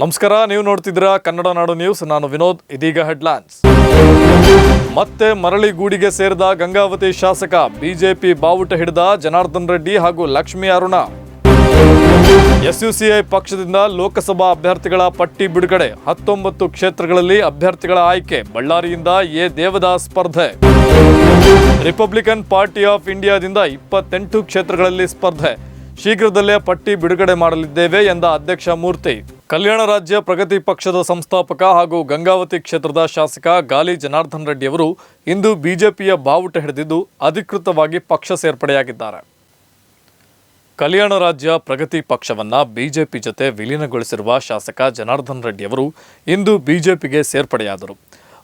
ನಮಸ್ಕಾರ, ನೀವು ನೋಡ್ತಿದ್ದೀರಾ ಕನ್ನಡ ನಾಡು ನ್ಯೂಸ್. ನಾನು ವಿನೋದ್, ಇದೀಗ ಹೆಡ್ಲೈನ್ಸ್. ಮತ್ತೆ ಮರಳಿ ಗೂಡಿಗೆ ಸೇರಿದ ಗಂಗಾವತಿ ಶಾಸಕ, ಬಿಜೆಪಿ ಬಾವುಟ ಹಿಡಿದ ಜನಾರ್ದನ್ ರೆಡ್ಡಿ ಹಾಗೂ ಲಕ್ಷ್ಮೀ ಅರುಣ. ಎಸ್ಯುಸಿಐ ಪಕ್ಷದಿಂದ ಲೋಕಸಭಾ ಅಭ್ಯರ್ಥಿಗಳ ಪಟ್ಟಿ ಬಿಡುಗಡೆ. ಹತ್ತೊಂಬತ್ತು ಕ್ಷೇತ್ರಗಳಲ್ಲಿ ಅಭ್ಯರ್ಥಿಗಳ ಆಯ್ಕೆ, ಬಳ್ಳಾರಿಯಿಂದ ಎ. ದೇವದಾಸ್ ಸ್ಪರ್ಧೆ. ರಿಪಬ್ಲಿಕನ್ ಪಾರ್ಟಿ ಆಫ್ ಇಂಡಿಯಾದಿಂದ ಇಪ್ಪತ್ತೆಂಟು ಕ್ಷೇತ್ರಗಳಲ್ಲಿ ಸ್ಪರ್ಧೆ. ಶೀಘ್ರದಲ್ಲೇ ಪಟ್ಟಿ ಬಿಡುಗಡೆ ಮಾಡಲಿದ್ದೇವೆ ಎಂದ ಅಧ್ಯಕ್ಷ ಮೂರ್ತಿ. ಕಲ್ಯಾಣ ರಾಜ್ಯ ಪ್ರಗತಿ ಪಕ್ಷದ ಸಂಸ್ಥಾಪಕ ಹಾಗೂ ಗಂಗಾವತಿ ಕ್ಷೇತ್ರದ ಶಾಸಕ ಗಾಲಿ ಜನಾರ್ದನ್ ರೆಡ್ಡಿ ಅವರು ಇಂದು ಬಿಜೆಪಿಯ ಬಾವುಟ ಹಿಡಿದಿದ್ದು ಅಧಿಕೃತವಾಗಿ ಪಕ್ಷ ಸೇರ್ಪಡೆಯಾಗಿದ್ದಾರೆ. ಕಲ್ಯಾಣ ರಾಜ್ಯ ಪ್ರಗತಿ ಪಕ್ಷವನ್ನು ಬಿಜೆಪಿ ಜೊತೆ ವಿಲೀನಗೊಳಿಸಿರುವ ಶಾಸಕ ಜನಾರ್ದನ್ ರೆಡ್ಡಿ ಅವರು ಇಂದು ಬಿಜೆಪಿಗೆ ಸೇರ್ಪಡೆಯಾದರು.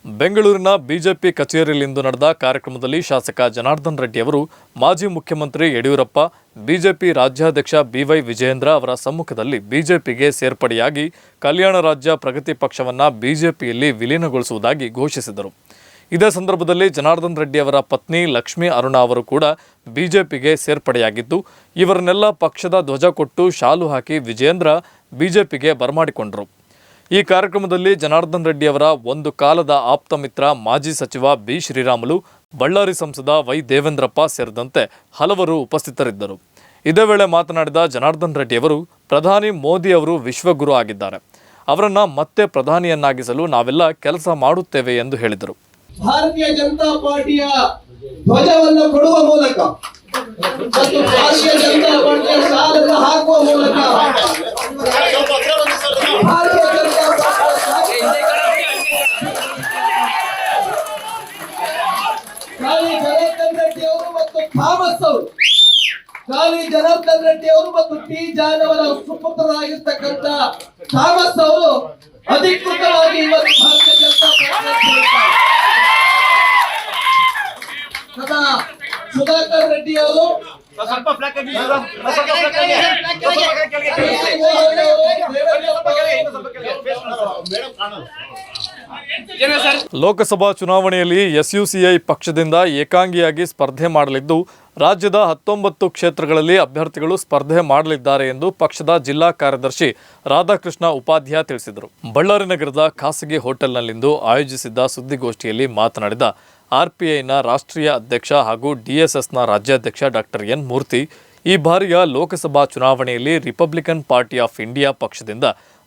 ಬೆಂಗಳೂರಿನ ಬಿಜೆಪಿ ಕಚೇರಿಯಲ್ಲಿಂದು ನಡೆದ ಕಾರ್ಯಕ್ರಮದಲ್ಲಿ ಶಾಸಕ ಜನಾರ್ದನ್ ರೆಡ್ಡಿ ಅವರು, ಮಾಜಿ ಮುಖ್ಯಮಂತ್ರಿ ಯಡಿಯೂರಪ್ಪ, ಬಿಜೆಪಿ ರಾಜ್ಯಾಧ್ಯಕ್ಷ ಬಿವೈ ವಿಜಯೇಂದ್ರ ಅವರ ಸಮ್ಮುಖದಲ್ಲಿ ಬಿಜೆಪಿಗೆ ಸೇರ್ಪಡೆಯಾಗಿ ಕಲ್ಯಾಣ ರಾಜ್ಯ ಪ್ರಗತಿ ಪಕ್ಷವನ್ನು ಬಿಜೆಪಿಯಲ್ಲಿ ವಿಲೀನಗೊಳಿಸುವುದಾಗಿ ಘೋಷಿಸಿದರು. ಇದೇ ಸಂದರ್ಭದಲ್ಲಿ ಜನಾರ್ದನ್ ರೆಡ್ಡಿ ಅವರ ಪತ್ನಿ ಲಕ್ಷ್ಮೀ ಅರುಣ ಅವರು ಕೂಡ ಬಿಜೆಪಿಗೆ ಸೇರ್ಪಡೆಯಾಗಿದ್ದು, ಇವರನ್ನೆಲ್ಲ ಪಕ್ಷದ ಧ್ವಜ ಕೊಟ್ಟು ಶಾಲು ಹಾಕಿ ವಿಜಯೇಂದ್ರ ಬಿಜೆಪಿಗೆ ಬರಮಾಡಿಕೊಂಡರು. ಈ ಕಾರ್ಯಕ್ರಮದಲ್ಲಿ ಜನಾರ್ದನ್ ರೆಡ್ಡಿಯವರ ಒಂದು ಕಾಲದ ಆಪ್ತ ಮಿತ್ರ ಮಾಜಿ ಸಚಿವ ಬಿ ಶ್ರೀರಾಮುಲು ಬಳ್ಳಾರಿ ಸಂಸದ ವೈ ದೇವೇಂದ್ರಪ್ಪ ಸೇರಿದಂತೆ ಹಲವರು ಉಪಸ್ಥಿತರಿದ್ದರು. ಇದೇ ವೇಳೆ ಮಾತನಾಡಿದ ಜನಾರ್ದನ್ ರೆಡ್ಡಿಯವರು ಪ್ರಧಾನಿ ಮೋದಿ ಅವರು ವಿಶ್ವಗುರು ಆಗಿದ್ದಾರೆ. ಅವರನ್ನ ಮತ್ತೆ ಪ್ರಧಾನಿಯನ್ನಾಗಿಸಲು ನಾವೆಲ್ಲ ಕೆಲಸ ಮಾಡುತ್ತೇವೆ ಎಂದು ಹೇಳಿದರು. ಭಾರತೀಯ ಜನತಾ ಪಾರ್ಟಿಯ ಧ್ವಜವನ್ನು ಕೊಡುವ ಮೂಲಕ ಮತ್ತು ಭಾರತೀಯ ಜನತಾ ಪಾರ್ಟಿಯ ಸಾಲನ್ನು ಹಾಕುವ ಮೂಲಕ ಥಾಮಸ್ ಅವರು ಖಾಲಿ ಜನಾರ್ದನ್ ರೆಡ್ಡಿ ಅವರು ಮತ್ತು ಟಿ ಜಾನ್ ಅವರ ಸುಪುತ್ರರಾಗಿರ್ತಕ್ಕಂಥ ಥಾಮಸ್ ಅವರು ಅಧಿಕೃತವಾಗಿ ಇವತ್ತು ಭಾರತೀಯ ಜನತಾ ಪಾರ್ಟಿ ಸದಾ ಸುಧಾಕರ್ ರೆಡ್ಡಿ ಅವರು ಸ್ವಲ್ಪ ಆಗಿ ಸ್ವಲ್ಪ ಲೋಕಸಭಾ ಚುನಾವಣೆಯಲ್ಲಿ ಎಸ್ಯುಸಿಐ ಪಕ್ಷದಿಂದ ಏಕಾಂಗಿಯಾಗಿ ಸ್ಪರ್ಧೆ ಮಾಡಲಿದ್ದು, ರಾಜ್ಯದ ಹತ್ತೊಂಬತ್ತು ಕ್ಷೇತ್ರಗಳಲ್ಲಿ ಅಭ್ಯರ್ಥಿಗಳು ಸ್ಪರ್ಧೆ ಮಾಡಲಿದ್ದಾರೆ ಎಂದು ಪಕ್ಷದ ಜಿಲ್ಲಾ ಕಾರ್ಯದರ್ಶಿ ರಾಧಾಕೃಷ್ಣ ಉಪಾಧ್ಯಾಯ ತಿಳಿಸಿದರು. ಬಳ್ಳಾರಿ ನಗರದ ಖಾಸಗಿ ಹೋಟೆಲ್ನಲ್ಲಿಂದು ಆಯೋಜಿಸಿದ್ದ ಸುದ್ದಿಗೋಷ್ಠಿಯಲ್ಲಿ ಮಾತನಾಡಿದ ಆರ್ಪಿಐನ ರಾಷ್ಟ್ರೀಯ ಅಧ್ಯಕ್ಷ ಹಾಗೂ ಡಿಎಸ್ಎಸ್ನ ರಾಜ್ಯಾಧ್ಯಕ್ಷ ಡಾಕ್ಟರ್ ಎನ್ ಮೂರ್ತಿ, ಈ ಬಾರಿಯ ಲೋಕಸಭಾ ಚುನಾವಣೆಯಲ್ಲಿ ರಿಪಬ್ಲಿಕನ್ ಪಾರ್ಟಿ ಆಫ್ ಇಂಡಿಯಾ ಪಕ್ಷದಿಂದ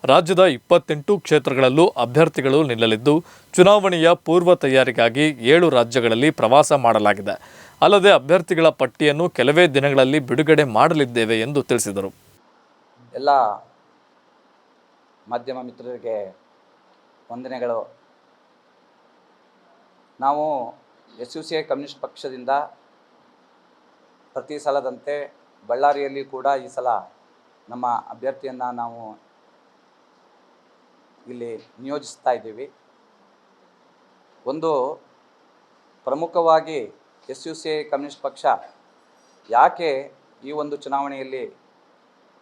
ರಾಜ್ಯದ ಇಪ್ಪತ್ತೆಂಟು ಕ್ಷೇತ್ರಗಳಲ್ಲೂ ಅಭ್ಯರ್ಥಿಗಳು ನಿಲ್ಲಲಿದ್ದು, ಚುನಾವಣೆಯ ಪೂರ್ವ ತಯಾರಿಗಾಗಿ ಏಳು ರಾಜ್ಯಗಳಲ್ಲಿ ಪ್ರವಾಸ ಮಾಡಲಾಗಿದೆ. ಅಲ್ಲದೆ ಅಭ್ಯರ್ಥಿಗಳ ಪಟ್ಟಿಯನ್ನು ಕೆಲವೇ ದಿನಗಳಲ್ಲಿ ಬಿಡುಗಡೆ ಮಾಡಲಿದ್ದೇವೆ ಎಂದು ತಿಳಿಸಿದರು. ಎಲ್ಲ ಮಾಧ್ಯಮ ಮಿತ್ರರಿಗೆ ವಂದನೆಗಳು. ನಾವು S U C I communist ಪಕ್ಷದಿಂದ ಪ್ರತಿ ಸಲದಂತೆ ಬಳ್ಳಾರಿಯಲ್ಲಿ ಕೂಡ ಈ ಸಲ ನಮ್ಮ ಅಭ್ಯರ್ಥಿಯನ್ನು ನಾವು ಇಲ್ಲಿ ನಿಯೋಜಿಸ್ತಾ ಇದ್ದೀವಿ. ಒಂದು ಪ್ರಮುಖವಾಗಿ ಎಸ್ ಯು ಸಿ ಕಮ್ಯುನಿಸ್ಟ್ ಪಕ್ಷ ಯಾಕೆ ಈ ಒಂದು ಚುನಾವಣೆಯಲ್ಲಿ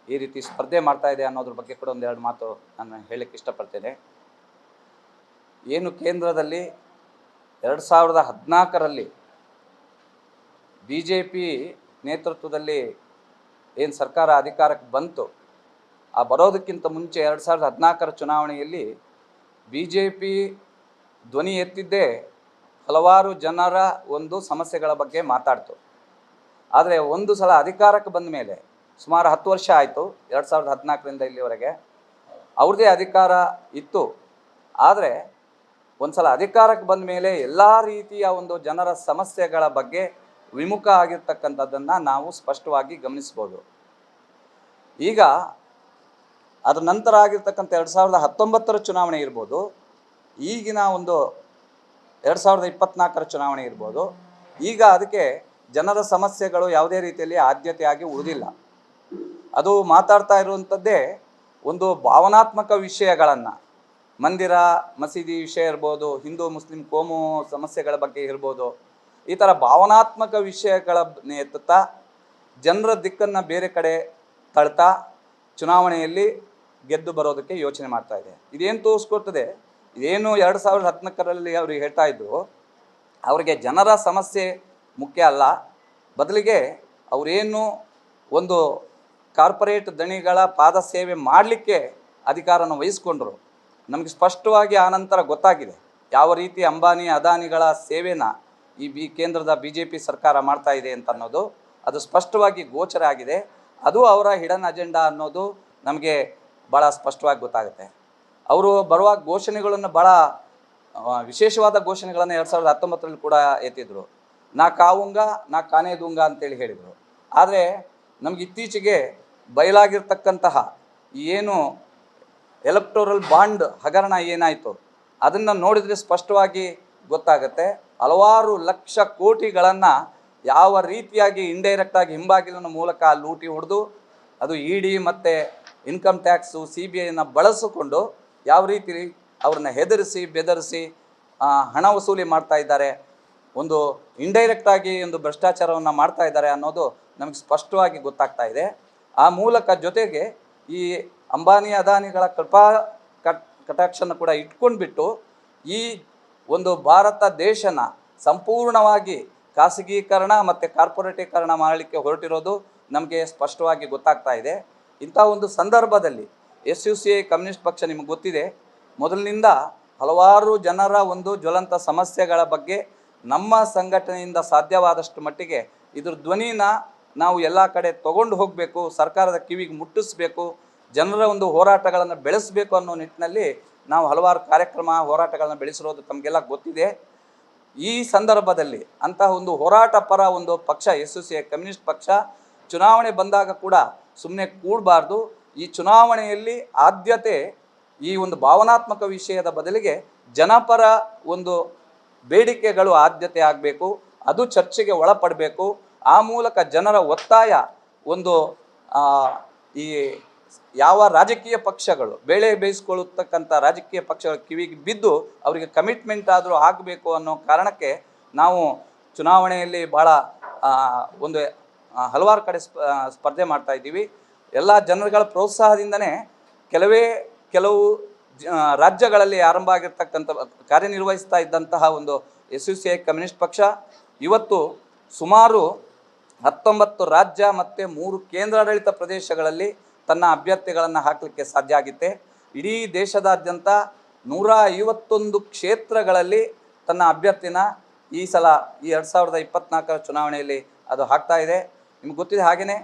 ಈ ರೀತಿ ಸ್ಪರ್ಧೆ ಮಾಡ್ತಾ ಇದೆ ಅನ್ನೋದ್ರ ಬಗ್ಗೆ ಕೂಡ ಒಂದೆರಡು ಮಾತು ನಾನು ಹೇಳಕ್ಕೆ ಇಷ್ಟಪಡ್ತೇನೆ. ಏನು ಕೇಂದ್ರದಲ್ಲಿ ಎರಡು ಸಾವಿರದ ಹದಿನಾಲ್ಕರಲ್ಲಿ ಬಿ ಜೆ ಪಿ ನೇತೃತ್ವದಲ್ಲಿ ಏನು ಸರ್ಕಾರ ಅಧಿಕಾರಕ್ಕೆ ಬಂತು ಆ ಬರೋದಕ್ಕಿಂತ ಮುಂಚೆ ಎರಡು ಸಾವಿರದ ಹದಿನಾಲ್ಕರ ಚುನಾವಣೆಯಲ್ಲಿ ಬಿ ಜೆ ಪಿ ಧ್ವನಿ ಎತ್ತಿದ್ದೇ ಹಲವಾರು ಜನರ ಒಂದು ಸಮಸ್ಯೆಗಳ ಬಗ್ಗೆ ಮಾತಾಡ್ತು. ಆದರೆ ಒಂದು ಸಲ ಅಧಿಕಾರಕ್ಕೆ ಬಂದ ಮೇಲೆ ಸುಮಾರು ಹತ್ತು ವರ್ಷ ಆಯಿತು, ಎರಡು ಸಾವಿರದ ಹದಿನಾಲ್ಕರಿಂದ ಇಲ್ಲಿವರೆಗೆ. ಅವ್ರದ್ದೇ ಅಧಿಕಾರ ಇತ್ತು. ಆದರೆ ಒಂದು ಸಲ ಅಧಿಕಾರಕ್ಕೆ ಬಂದ ಮೇಲೆ ಎಲ್ಲ ರೀತಿಯ ಒಂದು ಜನರ ಸಮಸ್ಯೆಗಳ ಬಗ್ಗೆ ವಿಮುಖ ಆಗಿರ್ತಕ್ಕಂಥದ್ದನ್ನು ನಾವು ಸ್ಪಷ್ಟವಾಗಿ ಗಮನಿಸ್ಬೋದು. ಈಗ ಅದರ ನಂತರ ಆಗಿರ್ತಕ್ಕಂಥ ಎರಡು ಸಾವಿರದ ಹತ್ತೊಂಬತ್ತರ ಚುನಾವಣೆ ಇರ್ಬೋದು. ಈಗಿನ ಒಂದು ಎರಡು ಸಾವಿರದ ಇಪ್ಪತ್ನಾಲ್ಕರ ಚುನಾವಣೆ ಇರ್ಬೋದು. ಈಗ ಅದಕ್ಕೆ ಜನರ ಸಮಸ್ಯೆಗಳು ಯಾವುದೇ ರೀತಿಯಲ್ಲಿ ಆದ್ಯತೆಯಾಗಿ ಉಳಿದಿಲ್ಲ. ಅದು ಮಾತಾಡ್ತಾ ಇರುವಂಥದ್ದೇ ಒಂದು ಭಾವನಾತ್ಮಕ ವಿಷಯಗಳನ್ನು. ಮಂದಿರ, ಮಸೀದಿ ವಿಷಯ ಇರ್ಬೋದು, ಹಿಂದೂ, ಮುಸ್ಲಿಂ, ಕೋಮು ಸಮಸ್ಯೆಗಳ ಬಗ್ಗೆ ಇರ್ಬೋದು. ಈ ಥರ ಭಾವನಾತ್ಮಕ ವಿಷಯಗಳ ಎತ್ತುತ್ತಾ ಜನರ ದಿಕ್ಕನ್ನು ಬೇರೆ ಕಡೆ ತಳ್ತಾ ಚುನಾವಣೆಯಲ್ಲಿ ಗೆದ್ದು ಬರೋದಕ್ಕೆ ಯೋಚನೆ ಮಾಡ್ತಾ ಇದೆ. ಇದೇನು ತೋರಿಸ್ಕೊಡ್ತದೆ? ಇದೇನು ಎರಡು ಸಾವಿರದ ಹದಿನಾಲ್ಕರಲ್ಲಿ ಅವ್ರಿಗೆ ಹೇಳ್ತಾ ಇದ್ದರು ಅವರಿಗೆ ಜನರ ಸಮಸ್ಯೆ ಮುಖ್ಯ ಅಲ್ಲ. ಬದಲಿಗೆ ಅವರೇನು ಒಂದು ಕಾರ್ಪೊರೇಟ್ ದಣಿಗಳ ಪಾದ ಸೇವೆ ಮಾಡಲಿಕ್ಕೆ ಅಧಿಕಾರನ ವಹಿಸ್ಕೊಂಡ್ರು. ನಮಗೆ ಸ್ಪಷ್ಟವಾಗಿ ಆನಂತರ ಗೊತ್ತಾಗಿದೆ. ಯಾವ ರೀತಿ ಅಂಬಾನಿ, ಅದಾನಿಗಳ ಸೇವೆನ ಈ ಬಿ ಕೇಂದ್ರದ ಬಿ ಜೆ ಪಿ ಸರ್ಕಾರ ಮಾಡ್ತಾ ಇದೆ ಅಂತ ಅನ್ನೋದು, ಅದು ಸ್ಪಷ್ಟವಾಗಿ ಗೋಚರ ಆಗಿದೆ. ಅದು ಅವರ ಹಿಡನ್ ಅಜೆಂಡಾ ಅನ್ನೋದು ನಮಗೆ ಭಾಳ ಸ್ಪಷ್ಟವಾಗಿ ಗೊತ್ತಾಗುತ್ತೆ. ಅವರು ಬರುವ ಘೋಷಣೆಗಳನ್ನು ಭಾಳ ವಿಶೇಷವಾದ ಘೋಷಣೆಗಳನ್ನು ಎರಡು ಸಾವಿರದ ಹತ್ತೊಂಬತ್ತರಲ್ಲಿ ಕೂಡ ಎತ್ತಿದ್ರು. ನಾ ಕಾವುಂಗ, ನಾ ಕಾನೇದುಂಗ ಅಂತೇಳಿ ಹೇಳಿದರು. ಆದರೆ ನಮ್ಗೆ ಇತ್ತೀಚೆಗೆ ಬಯಲಾಗಿರ್ತಕ್ಕಂತಹ ಏನು ಎಲೆಕ್ಟೋರಲ್ ಬಾಂಡ್ ಹಗರಣ ಏನಾಯಿತು ಅದನ್ನು ನೋಡಿದರೆ ಸ್ಪಷ್ಟವಾಗಿ ಗೊತ್ತಾಗುತ್ತೆ. ಹಲವಾರು ಲಕ್ಷ ಕೋಟಿಗಳನ್ನು ಯಾವ ರೀತಿಯಾಗಿ ಇಂಡೈರೆಕ್ಟಾಗಿ ಹಿಂಬಾಗಿಲಿನ ಮೂಲಕ ಲೂಟಿ ಹೊಡೆದು ಅದು ಇ ಡಿ ಮತ್ತು ಇನ್ಕಮ್ ಟ್ಯಾಕ್ಸು, ಸಿ ಬಿ ಐನ ಬಳಸಿಕೊಂಡು ಯಾವ ರೀತಿ ಅವ್ರನ್ನ ಹೆದರಿಸಿ, ಬೆದರಿಸಿ ಹಣ ವಸೂಲಿ ಮಾಡ್ತಾ ಇದ್ದಾರೆ, ಒಂದು ಇಂಡೈರೆಕ್ಟಾಗಿ ಒಂದು ಭ್ರಷ್ಟಾಚಾರವನ್ನು ಮಾಡ್ತಾ ಇದ್ದಾರೆ ಅನ್ನೋದು ನಮಗೆ ಸ್ಪಷ್ಟವಾಗಿ ಗೊತ್ತಾಗ್ತಾ ಇದೆ. ಆ ಮೂಲಕ ಜೊತೆಗೆ ಈ ಅಂಬಾನಿ, ಅದಾನಿಗಳ ಕೃಪಾ ಕಟ್ ಕೂಡ ಇಟ್ಕೊಂಡ್ಬಿಟ್ಟು ಈ ಒಂದು ಭಾರತ ದೇಶನ ಸಂಪೂರ್ಣವಾಗಿ ಖಾಸಗೀಕರಣ ಮತ್ತು ಕಾರ್ಪೊರೇಟೀಕರಣ ಮಾಡಲಿಕ್ಕೆ ಹೊರಟಿರೋದು ನಮಗೆ ಸ್ಪಷ್ಟವಾಗಿ ಗೊತ್ತಾಗ್ತಾ ಇದೆ. ಇಂಥ ಒಂದು ಸಂದರ್ಭದಲ್ಲಿ S U C I communist ಪಕ್ಷ ನಿಮಗೆ ಗೊತ್ತಿದೆ, ಮೊದಲಿನಿಂದ ಹಲವಾರು ಜನರ ಒಂದು ಜ್ವಲಂತ ಸಮಸ್ಯೆಗಳ ಬಗ್ಗೆ ನಮ್ಮ ಸಂಘಟನೆಯಿಂದ ಸಾಧ್ಯವಾದಷ್ಟು ಮಟ್ಟಿಗೆ ಇದ್ರ ಧ್ವನಿನ ನಾವು ಎಲ್ಲ ಕಡೆ ತಗೊಂಡು ಹೋಗಬೇಕು, ಸರ್ಕಾರದ ಕಿವಿಗೆ ಮುಟ್ಟಿಸ್ಬೇಕು, ಜನರ ಒಂದು ಹೋರಾಟಗಳನ್ನು ಬೆಳೆಸಬೇಕು ಅನ್ನೋ ನಿಟ್ಟಿನಲ್ಲಿ ನಾವು ಹಲವಾರು ಕಾರ್ಯಕ್ರಮ ಹೋರಾಟಗಳನ್ನು ಬೆಳೆಸಿರೋದು ತಮಗೆಲ್ಲ ಗೊತ್ತಿದೆ. ಈ ಸಂದರ್ಭದಲ್ಲಿ ಅಂತಹ ಒಂದು ಹೋರಾಟ ಪರ ಒಂದು ಪಕ್ಷ ಎಸ್ ಯು ಸಿ ಕಮ್ಯುನಿಸ್ಟ್ ಪಕ್ಷ ಚುನಾವಣೆ ಬಂದಾಗ ಕೂಡ ಸುಮ್ಮನೆ ಕೂಡಬಾರ್ದು. ಈ ಚುನಾವಣೆಯಲ್ಲಿ ಆದ್ಯತೆ, ಈ ಒಂದು ಭಾವನಾತ್ಮಕ ವಿಷಯದ ಬದಲಿಗೆ ಜನಪರ ಒಂದು ಬೇಡಿಕೆಗಳು ಆದ್ಯತೆ ಆಗಬೇಕು. ಅದು ಚರ್ಚೆಗೆ ಒಳಪಡಬೇಕು. ಆ ಮೂಲಕ ಜನರ ಒತ್ತಾಯ, ಒಂದು ಈ ಯಾವ ರಾಜಕೀಯ ಪಕ್ಷಗಳು, ಬೇಳೆ ಬೇಯಿಸ್ಕೊಳ್ಳತಕ್ಕಂಥ ರಾಜಕೀಯ ಪಕ್ಷಗಳ ಕಿವಿಗೆ ಬಿದ್ದು ಅವರಿಗೆ ಕಮಿಟ್ಮೆಂಟ್ ಆದರೂ ಆಗಬೇಕು ಅನ್ನೋ ಕಾರಣಕ್ಕೆ ನಾವು ಚುನಾವಣೆಯಲ್ಲಿ ಭಾಳ ಒಂದು ಹಲವಾರು ಕಡೆ ಸ್ಪ ಸ್ಪರ್ಧೆ ಮಾಡ್ತಾ ಇದ್ದೀವಿ. ಎಲ್ಲ ಜನರುಗಳ ಪ್ರೋತ್ಸಾಹದಿಂದನೇ ಕೆಲವೇ, ಕೆಲವು ರಾಜ್ಯಗಳಲ್ಲಿ ಆರಂಭ ಆಗಿರ್ತಕ್ಕಂಥ ಕಾರ್ಯನಿರ್ವಹಿಸ್ತಾ ಇದ್ದಂತಹ ಒಂದು S U C I communist ಪಕ್ಷ. ಇವತ್ತು ಸುಮಾರು ಹತ್ತೊಂಬತ್ತು ರಾಜ್ಯ ಮತ್ತು ಮೂರು ಕೇಂದ್ರಾಡಳಿತ ಪ್ರದೇಶಗಳಲ್ಲಿ ತನ್ನ ಅಭ್ಯರ್ಥಿಗಳನ್ನು ಹಾಕಲಿಕ್ಕೆ ಸಾಧ್ಯ ಆಗಿತ್ತೆ. ಇಡೀ ದೇಶದಾದ್ಯಂತ ನೂರ ಐವತ್ತೊಂದು ಕ್ಷೇತ್ರಗಳಲ್ಲಿ ತನ್ನ ಅಭ್ಯರ್ಥಿನ ಈ ಸಲ, ಈ ಎರಡು ಸಾವಿರದ ಇಪ್ಪತ್ನಾಲ್ಕರ ಚುನಾವಣೆಯಲ್ಲಿ ಅದು ಹಾಕ್ತಾ ಇದೆ. ನಿಮ್ಗೆ ಗೊತ್ತಿದೆ ಹಾಗೆಯೇ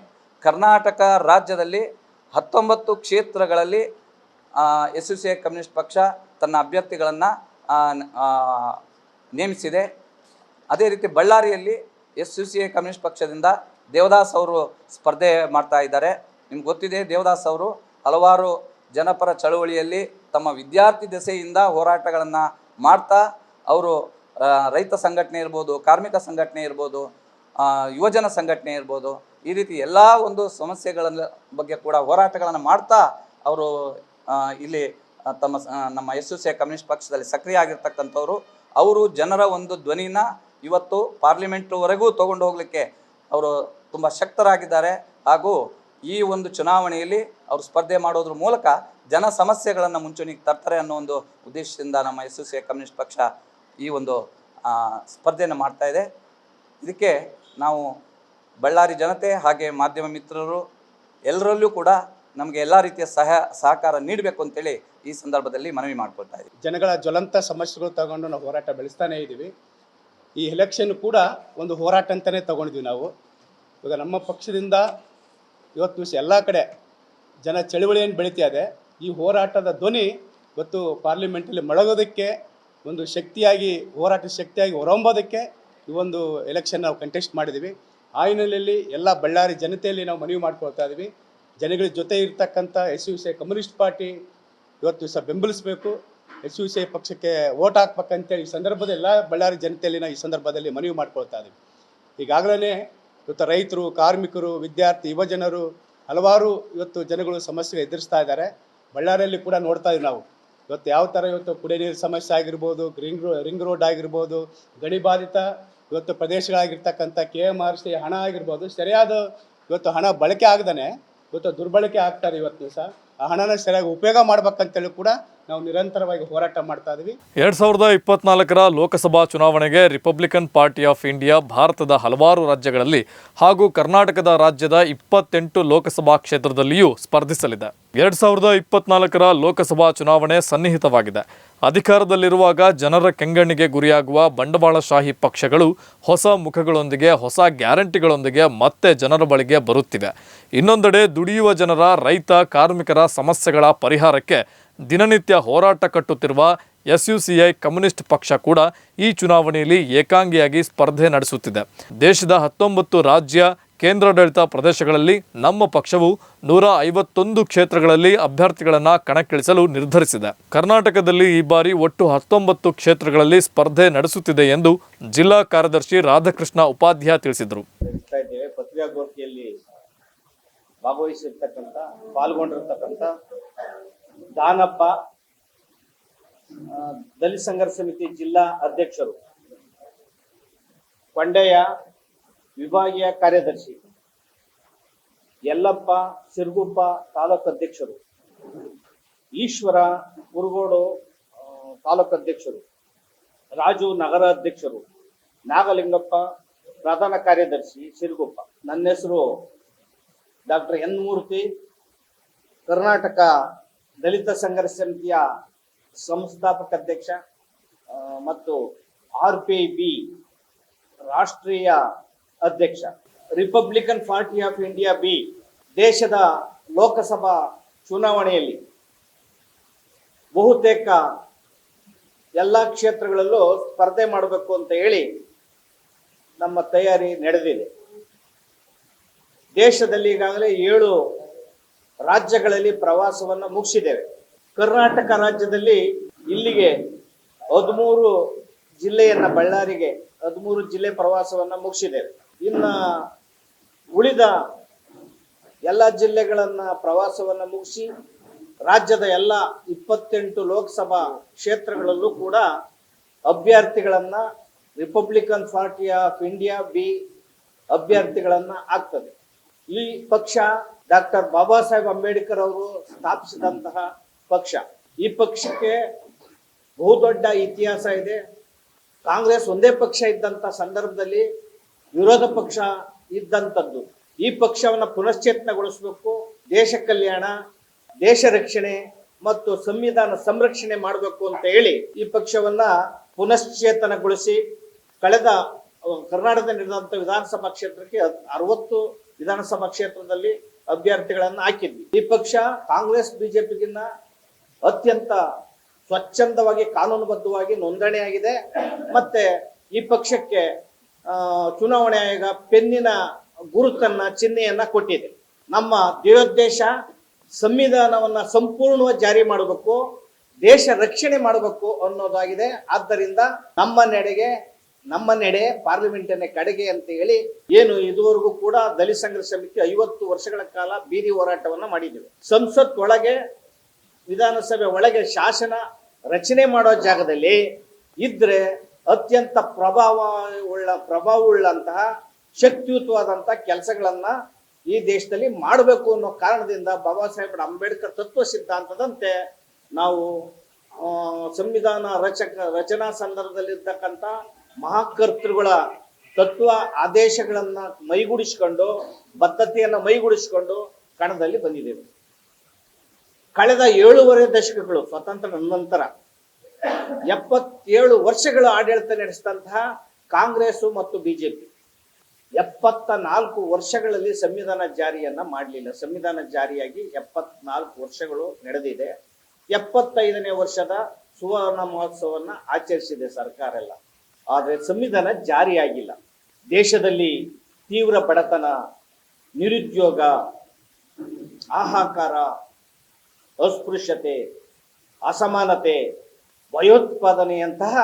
ಕರ್ನಾಟಕ ರಾಜ್ಯದಲ್ಲಿ ಹತ್ತೊಂಬತ್ತು ಕ್ಷೇತ್ರಗಳಲ್ಲಿ ಎಸ್ ಯು ಸಿ ಕಮ್ಯುನಿಸ್ಟ್ ಪಕ್ಷ ತನ್ನ ಅಭ್ಯರ್ಥಿಗಳನ್ನು ನೇಮಿಸಿದೆ. ಅದೇ ರೀತಿ ಬಳ್ಳಾರಿಯಲ್ಲಿ ಎಸ್ ಯು ಸಿ ಕಮ್ಯುನಿಸ್ಟ್ ಪಕ್ಷದಿಂದ ದೇವದಾಸ್ ಅವರು ಸ್ಪರ್ಧೆ ಮಾಡ್ತಾ ಇದ್ದಾರೆ. ನಿಮ್ಗೆ ಗೊತ್ತಿದೆ ದೇವದಾಸ್ ಅವರು ಹಲವಾರು ಜನಪರ ಚಳುವಳಿಯಲ್ಲಿ ತಮ್ಮ ವಿದ್ಯಾರ್ಥಿ ದೆಸೆಯಿಂದ ಹೋರಾಟಗಳನ್ನು ಮಾಡ್ತಾ, ಅವರು ರೈತ ಸಂಘಟನೆ ಇರ್ಬೋದು, ಕಾರ್ಮಿಕ ಸಂಘಟನೆ ಇರ್ಬೋದು ಯುವಜನ ಸಂಘಟನೆ ಇರ್ಬೋದು, ಈ ರೀತಿ ಎಲ್ಲ ಒಂದು ಸಮಸ್ಯೆಗಳ ಬಗ್ಗೆ ಕೂಡ ಹೋರಾಟಗಳನ್ನು ಮಾಡ್ತಾ ಅವರು ಇಲ್ಲಿ ತಮ್ಮ ನಮ್ಮ ಎಸ್ ಯು ಸಿ ಕಮ್ಯುನಿಸ್ಟ್ ಪಕ್ಷದಲ್ಲಿ ಸಕ್ರಿಯ ಆಗಿರ್ತಕ್ಕಂಥವ್ರು. ಅವರು ಜನರ ಒಂದು ಧ್ವನಿನ ಇವತ್ತು ಪಾರ್ಲಿಮೆಂಟ್ವರೆಗೂ ತೊಗೊಂಡು ಹೋಗಲಿಕ್ಕೆ ಅವರು ತುಂಬ ಶಕ್ತರಾಗಿದ್ದಾರೆ. ಹಾಗೂ ಈ ಒಂದು ಚುನಾವಣೆಯಲ್ಲಿ ಅವರು ಸ್ಪರ್ಧೆ ಮಾಡೋದ್ರ ಮೂಲಕ ಜನ ಸಮಸ್ಯೆಗಳನ್ನು ಮುಂಚೂಣಿಗೆ ತರ್ತಾರೆ ಅನ್ನೋ ಒಂದು ಉದ್ದೇಶದಿಂದ ನಮ್ಮ ಎಸ್ ಯು ಸಿ ಕಮ್ಯುನಿಸ್ಟ್ ಪಕ್ಷ ಈ ಒಂದು ಸ್ಪರ್ಧೆಯನ್ನು ಮಾಡ್ತಾ ಇದೆ. ಇದಕ್ಕೆ ನಾವು ಬಳ್ಳಾರಿ ಜನತೆ ಹಾಗೆ ಮಾಧ್ಯಮ ಮಿತ್ರರು ಎಲ್ಲರಲ್ಲೂ ಕೂಡ ನಮಗೆ ಎಲ್ಲ ರೀತಿಯ ಸಹ ಸಹಕಾರ ನೀಡಬೇಕು ಅಂತೇಳಿ ಈ ಸಂದರ್ಭದಲ್ಲಿ ಮನವಿ ಮಾಡ್ಕೊಳ್ತಾ ಇದ್ದೀವಿ. ಜನಗಳ ಜ್ವಲಂತ ಸಮಸ್ಯೆಗಳು ತಗೊಂಡು ನಾವು ಹೋರಾಟ ಬೆಳೆಸ್ತಾನೇ ಇದ್ದೀವಿ. ಈ ಎಲೆಕ್ಷನ್ ಕೂಡ ಒಂದು ಹೋರಾಟ ಅಂತಲೇ ತಗೊಂಡಿದ್ವಿ ನಾವು. ಇವಾಗ ನಮ್ಮ ಪಕ್ಷದಿಂದ ಇವತ್ತು ದಿವಸ ಎಲ್ಲ ಕಡೆ ಜನ ಚಳುವಳಿಯನ್ನು ಬೆಳೀತಾ ಇದೆ ಈ ಹೋರಾಟದ ಧ್ವನಿ ಇವತ್ತು ಪಾರ್ಲಿಮೆಂಟಲ್ಲಿ ಮೊಳಗೋದಕ್ಕೆ ಒಂದು ಶಕ್ತಿಯಾಗಿ, ಹೋರಾಟದ ಶಕ್ತಿಯಾಗಿ ಹೊರಹೊಂಬೋದಕ್ಕೆ ಈ ಒಂದು ಎಲೆಕ್ಷನ್ ನಾವು ಕಂಟೆಸ್ಟ್ ಮಾಡಿದ್ದೀವಿ ಆ ಹಿನ್ನೆಲೆಯಲ್ಲಿ ಎಲ್ಲ ಬಳ್ಳಾರಿ ಜನತೆಯಲ್ಲಿ ನಾವು ಮನವಿ ಮಾಡ್ಕೊಳ್ತಾ ಇದ್ದೀವಿ ಜನಗಳ ಜೊತೆ ಇರ್ತಕ್ಕಂಥ S U C communist party ಇವತ್ತು ದಿವಸ ಬೆಂಬಲಿಸಬೇಕು. ಎಸ್ ಯು ಸಿ ಪಕ್ಷಕ್ಕೆ ಓಟ್ ಹಾಕ್ಬೇಕಂತೇಳಿ ಈ ಸಂದರ್ಭದಲ್ಲಿ ಎಲ್ಲ ಬಳ್ಳಾರಿ ಜನತೆಯಲ್ಲಿ ನಾವು ಈ ಸಂದರ್ಭದಲ್ಲಿ ಮನವಿ ಮಾಡ್ಕೊಳ್ತಾ ಇದ್ದೀವಿ ಈಗಾಗಲೇ ಇವತ್ತು ರೈತರು, ಕಾರ್ಮಿಕರು, ವಿದ್ಯಾರ್ಥಿ, ಯುವಜನರು ಹಲವಾರು ಇವತ್ತು ಜನಗಳು ಸಮಸ್ಯೆ ಎದುರಿಸ್ತಾ ಇದ್ದಾರೆ. ಬಳ್ಳಾರಿಯಲ್ಲಿ ಕೂಡ ನೋಡ್ತಾ ಇದ್ದೀವಿ ನಾವು. ಇವತ್ತು ಯಾವ ಥರ ಇವತ್ತು ಕುಡಿಯ ನೀರು ಸಮಸ್ಯೆ ಆಗಿರ್ಬೋದು ರಿಂಗ್ ರೋ, ರಿಂಗ್ ರೋಡ್ ಆಗಿರ್ಬೋದು ಗಡಿ ಬಾಧಿತ ಇವತ್ತು ಪ್ರದೇಶಗಳಾಗಿರ್ತಕ್ಕಂಥ ಕೆ ಎಂ ಆರ್ ಸಿ ಹಣ ಆಗಿರ್ಬೋದು, ಸರಿಯಾದ ಇವತ್ತು ಹಣ ಬಳಕೆ ಆಗದೇ ಇವತ್ತು ದುರ್ಬಳಕೆ ಆಗ್ತಾರೆ ಇವತ್ತು ದಿವಸ. ಆ ಹಣನ ಸರಿಯಾಗಿ ಉಪಯೋಗ ಮಾಡ್ಬೇಕಂತೇಳಿ ಕೂಡ ನಾವು ನಿರಂತರವಾಗಿ ಹೋರಾಟ ಮಾಡ್ತಾ ಇದ್ದೀವಿ ಎರಡ್ ಸಾವಿರದ ಇಪ್ಪತ್ನಾಲ್ಕರ ಲೋಕಸಭಾ ಚುನಾವಣೆಗೆ ರಿಪಬ್ಲಿಕನ್ ಪಾರ್ಟಿ ಆಫ್ ಇಂಡಿಯಾ ಭಾರತದ ಹಲವಾರು ರಾಜ್ಯಗಳಲ್ಲಿ ಹಾಗೂ ಕರ್ನಾಟಕದ ರಾಜ್ಯದ ಇಪ್ಪತ್ತೆಂಟು ಲೋಕಸಭಾ ಕ್ಷೇತ್ರದಲ್ಲಿಯೂ ಸ್ಪರ್ಧಿಸಲಿದೆ. ಎರಡ್ ಸಾವಿರದ ಇಪ್ಪತ್ನಾಲ್ಕರ ಲೋಕಸಭಾ ಚುನಾವಣೆ ಸನ್ನಿಹಿತವಾಗಿದೆ. ಅಧಿಕಾರದಲ್ಲಿರುವಾಗ ಜನರ ಕೆಂಗಣ್ಣಿಗೆ ಗುರಿಯಾಗುವ ಬಂಡವಾಳಶಾಹಿ ಪಕ್ಷಗಳು ಹೊಸ ಮುಖಗಳೊಂದಿಗೆ, ಹೊಸ ಗ್ಯಾರಂಟಿಗಳೊಂದಿಗೆ ಮತ್ತೆ ಜನರ ಬಳಿಗೆ ಬರುತ್ತಿವೆ. ಇನ್ನೊಂದೆಡೆ ದುಡಿಯುವ ಜನರ, ರೈತ, ಕಾರ್ಮಿಕರ ಸಮಸ್ಯೆಗಳ ಪರಿಹಾರಕ್ಕೆ ದಿನನಿತ್ಯ ಹೋರಾಟ ಕಟ್ಟುತ್ತಿರುವ S U C I communist ಪಕ್ಷ ಕೂಡ ಈ ಚುನಾವಣೆಯಲ್ಲಿ ಏಕಾಂಗಿಯಾಗಿ ಸ್ಪರ್ಧೆ ನಡೆಸುತ್ತಿದೆ. ದೇಶದ ಹತ್ತೊಂಬತ್ತು ರಾಜ್ಯ, ಕೇಂದ್ರಾಡಳಿತ ಪ್ರದೇಶಗಳಲ್ಲಿ ನಮ್ಮ ಪಕ್ಷವು ನೂರ ಐವತ್ತೊಂದು ಕ್ಷೇತ್ರಗಳಲ್ಲಿ ಅಭ್ಯರ್ಥಿಗಳನ್ನು ಕಣಕ್ಕಿಳಿಸಲು ನಿರ್ಧರಿಸಿದೆ. ಕರ್ನಾಟಕದಲ್ಲಿ ಈ ಬಾರಿ ಒಟ್ಟು ಹತ್ತೊಂಬತ್ತು ಕ್ಷೇತ್ರಗಳಲ್ಲಿ ಸ್ಪರ್ಧೆ ನಡೆಸುತ್ತಿದೆ ಎಂದು ಜಿಲ್ಲಾ ಕಾರ್ಯದರ್ಶಿ ರಾಧಾಕೃಷ್ಣ ಉಪಾಧ್ಯಾಯ ತಿಳಿಸಿದರು. ಭಾಗವಹಿಸಿರ್ತಕ್ಕಂಥ, ಪಾಲ್ಗೊಂಡಿರ್ತಕ್ಕಂಥ ದಾನಪ್ಪ ದಲಿತ ಸಂಘರ್ಷ ಸಮಿತಿ ಜಿಲ್ಲಾ ಅಧ್ಯಕ್ಷರು ಕೊಂಡೆಯ ವಿಭಾಗೀಯ ಕಾರ್ಯದರ್ಶಿ, ಯಲ್ಲಪ್ಪ, ಸಿರುಗುಪ್ಪ ತಾಲೂಕು ಅಧ್ಯಕ್ಷರು, ಈಶ್ವರ, ಕುರುಗೋಡು ತಾಲೂಕು ಅಧ್ಯಕ್ಷರು, ರಾಜು ನಗರ ಅಧ್ಯಕ್ಷರು, ನಾಗಲಿಂಗಪ್ಪ, ಪ್ರಧಾನ ಕಾರ್ಯದರ್ಶಿ ಸಿರುಗುಪ್ಪ. ನನ್ನ ಹೆಸರು ಡಾಕ್ಟರ್ ಎನ್ ಮೂರ್ತಿ, ಕರ್ನಾಟಕ ದಲಿತ ಸಂಘರ್ಷ ಸಮಿತಿಯ ಸಂಸ್ಥಾಪಕ ಅಧ್ಯಕ್ಷ ಮತ್ತು ಆರ್ ಪಿ ಬಿ ರಾಷ್ಟ್ರೀಯ ಅಧ್ಯಕ್ಷ. Republican Party of India B ದೇಶದ ಲೋಕಸಭಾ ಚುನಾವಣೆಯಲ್ಲಿ ಬಹುತೇಕ ಎಲ್ಲ ಕ್ಷೇತ್ರಗಳಲ್ಲೂ ಸ್ಪರ್ಧೆ ಮಾಡಬೇಕು ಅಂತ ಹೇಳಿ ನಮ್ಮ ತಯಾರಿ ನಡೆದಿದೆ. ದೇಶದಲ್ಲಿ ಈಗಾಗಲೇ ಏಳು ರಾಜ್ಯಗಳಲ್ಲಿ ಪ್ರವಾಸವನ್ನು ಮುಗಿಸಿದ್ದೇವೆ. ಕರ್ನಾಟಕ ರಾಜ್ಯದಲ್ಲಿ ಇಲ್ಲಿಗೆ ಹದಿಮೂರು ಜಿಲ್ಲೆಯನ್ನ, ಬಳ್ಳಾರಿಗೆ ಹದಿಮೂರು ಜಿಲ್ಲೆ ಪ್ರವಾಸವನ್ನ ಮುಗಿಸಿದ್ದೇವೆ. ಇನ್ನ ಉಳಿದ ಎಲ್ಲ ಜಿಲ್ಲೆಗಳನ್ನ ಪ್ರವಾಸವನ್ನ ಮುಗಿಸಿ, ರಾಜ್ಯದ ಎಲ್ಲ ಇಪ್ಪತ್ತೆಂಟು ಲೋಕಸಭಾ ಕ್ಷೇತ್ರಗಳಲ್ಲೂ ಕೂಡ ಅಭ್ಯರ್ಥಿಗಳನ್ನ Republican Party of India B ಅಭ್ಯರ್ಥಿಗಳನ್ನ ಆಗ್ತದೆ. ಈ ಪಕ್ಷ ಡಾಕ್ಟರ್ ಬಾಬಾ ಸಾಹೇಬ್ ಅಂಬೇಡ್ಕರ್ ಅವರು ಸ್ಥಾಪಿಸಿದಂತಹ ಪಕ್ಷ. ಈ ಪಕ್ಷಕ್ಕೆ ಬಹುದೊಡ್ಡ ಇತಿಹಾಸ ಇದೆ. ಕಾಂಗ್ರೆಸ್ ಒಂದೇ ಪಕ್ಷ ಇದ್ದಂತ ಸಂದರ್ಭದಲ್ಲಿ ವಿರೋಧ ಪಕ್ಷ ಇದ್ದಂಥದ್ದು ಈ ಪಕ್ಷವನ್ನ ಪುನಶ್ಚೇತನಗೊಳಿಸಬೇಕು, ದೇಶ ಕಲ್ಯಾಣ, ದೇಶ ರಕ್ಷಣೆ ಮತ್ತು ಸಂವಿಧಾನ ಸಂರಕ್ಷಣೆ ಮಾಡಬೇಕು ಅಂತ ಹೇಳಿ ಈ ಪಕ್ಷವನ್ನ ಪುನಶ್ಚೇತನಗೊಳಿಸಿ ಕಳೆದ ಕರ್ನಾಟಕದಲ್ಲಿರುವಂಥ ವಿಧಾನಸಭಾ ಕ್ಷೇತ್ರಕ್ಕೆ ಅರವತ್ತು ವಿಧಾನಸಭಾ ಕ್ಷೇತ್ರದಲ್ಲಿ ಅಭ್ಯರ್ಥಿಗಳನ್ನ ಹಾಕಿದ್ವಿ. ಈ ಪಕ್ಷ ಕಾಂಗ್ರೆಸ್, ಬಿಜೆಪಿಗಿನ್ನ ಅತ್ಯಂತ ಸ್ವಚ್ಛಂದವಾಗಿ, ಕಾನೂನುಬದ್ಧವಾಗಿ ನೋಂದಣಿಯಾಗಿದೆ ಮತ್ತೆ ಈ ಪಕ್ಷಕ್ಕೆ ಚುನಾವಣೆ ಆಯೋಗ ಪೆನ್ನಿನ ಗುರುತನ್ನ, ಚಿಹ್ನೆಯನ್ನ ಕೊಟ್ಟಿದೆ. ನಮ್ಮ ಧ್ಯೇಯೋದ್ದೇಶ ಸಂವಿಧಾನವನ್ನ ಸಂಪೂರ್ಣವಾಗಿ ಜಾರಿ ಮಾಡಬೇಕು, ದೇಶ ರಕ್ಷಣೆ ಮಾಡಬೇಕು ಅನ್ನೋದಾಗಿದೆ. ಆದ್ದರಿಂದ ನಮ್ಮ ನೆಡೆಗೆ ನಮ್ಮ ನೆಡೆ ಅನ್ನೇ ಕಡೆಗೆ ಅಂತ ಹೇಳಿ ಏನು ಇದುವರೆಗೂ ಕೂಡ ದಲಿತ ಸಂಘರ್ಷ ಸಮಿತಿ ಐವತ್ತು ವರ್ಷಗಳ ಕಾಲ ಬೀದಿ ಹೋರಾಟವನ್ನ ಮಾಡಿದ್ದೇವೆ. ಸಂಸತ್ ಒಳಗೆ ವಿಧಾನಸಭೆ ಒಳಗೆ ಶಾಸನ ರಚನೆ ಮಾಡೋ ಜಾಗದಲ್ಲಿ ಇದ್ರೆ ಅತ್ಯಂತ ಪ್ರಭಾವ ಉಳ್ಳ ಪ್ರಭಾವವುಳ್ಳಂತಹ ಶಕ್ತಿಯುತವಾದಂತಹ ಕೆಲಸಗಳನ್ನ ಈ ದೇಶದಲ್ಲಿ ಮಾಡಬೇಕು ಅನ್ನೋ ಕಾರಣದಿಂದ ಬಾಬಾ ಸಾಹೇಬ್ ಅಂಬೇಡ್ಕರ್ ತತ್ವ ಸಿದ್ಧಾಂತದಂತೆ ನಾವು ಸಂವಿಧಾನ ರಚಕ, ರಚನಾ ಸಂದರ್ಭದಲ್ಲಿರ್ತಕ್ಕಂಥ ಮಹಾಕರ್ತೃಗಳ ತತ್ವ ಆದೇಶಗಳನ್ನ ಮೈಗೂಡಿಸ್ಕೊಂಡು, ಬದ್ಧತೆಯನ್ನ ಮೈಗೂಡಿಸ್ಕೊಂಡು ಕಣದಲ್ಲಿ ಬಂದಿದ್ದೇವೆ. ಕಳೆದ ಏಳೂವರೆ ದಶಕಗಳು, ಸ್ವತಂತ್ರ ನಂತರ ಎಪ್ಪತ್ತೇಳು ವರ್ಷಗಳ ಆಡಳಿತ ನಡೆಸಿದಂತಹ ಕಾಂಗ್ರೆಸ್ ಮತ್ತು ಬಿಜೆಪಿ. ಎಪ್ಪತ್ತ ನಾಲ್ಕು ವರ್ಷಗಳಲ್ಲಿ ಸಂವಿಧಾನ ಜಾರಿಯನ್ನ ಮಾಡಲಿಲ್ಲ. ಸಂವಿಧಾನ ಜಾರಿಯಾಗಿ ಎಪ್ಪತ್ನಾಲ್ಕು ವರ್ಷಗಳು ನಡೆದಿದೆ. ಎಪ್ಪತ್ತೈದನೇ ವರ್ಷದ ಸುವರ್ಣ ಮಹೋತ್ಸವವನ್ನ ಆಚರಿಸಿದೆ ಸರ್ಕಾರ ಎಲ್ಲ ಆದರೆ ಸಂವಿಧಾನ ಜಾರಿಯಾಗಿಲ್ಲ. ದೇಶದಲ್ಲಿ ತೀವ್ರ ಬಡತನ, ನಿರುದ್ಯೋಗ ಆಹಾಕಾರ ಅಸ್ಪೃಶ್ಯತೆ, ಅಸಮಾನತೆ, ಭಯೋತ್ಪಾದನೆಯಂತಹ